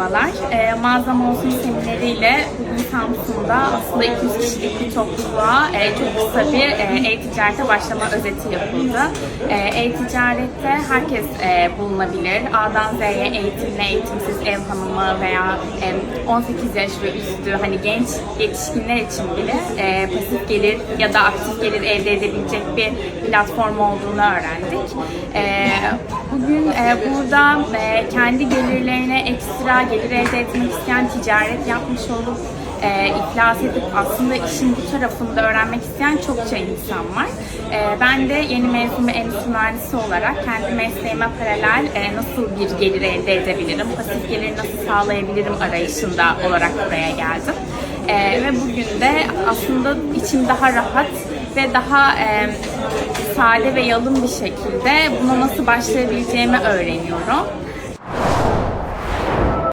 Merhabalar. E, Mağazam Olsun semineriyle bugün Samsun'da aslında 200 kişilik bir topluluğa e, çok kısa bir e, e-ticarete başlama özeti yapıldı. E, e-ticarette herkes e, bulunabilir. A'dan Z'ye eğitimli, eğitimsiz ev hanımı veya e, 18 yaş ve üstü hani genç yetişkinler için bile e, pasif gelir ya da aktif gelir elde edebilecek bir platform olduğunu öğrendik. E, bugün e, burada e, kendi gelirlerine ekstra gelir elde etmek isteyen ticaret yapmış olup e, iflas edip aslında işin bu tarafını da öğrenmek isteyen çokça insan var. E, ben de yeni mezun bir endüstri mühendisi olarak kendi mesleğime paralel e, nasıl bir gelir elde edebilirim, pasif gelir nasıl sağlayabilirim arayışında olarak buraya geldim. E, ve bugün de aslında içim daha rahat ve daha e, sade ve yalın bir şekilde buna nasıl başlayabileceğimi öğreniyorum.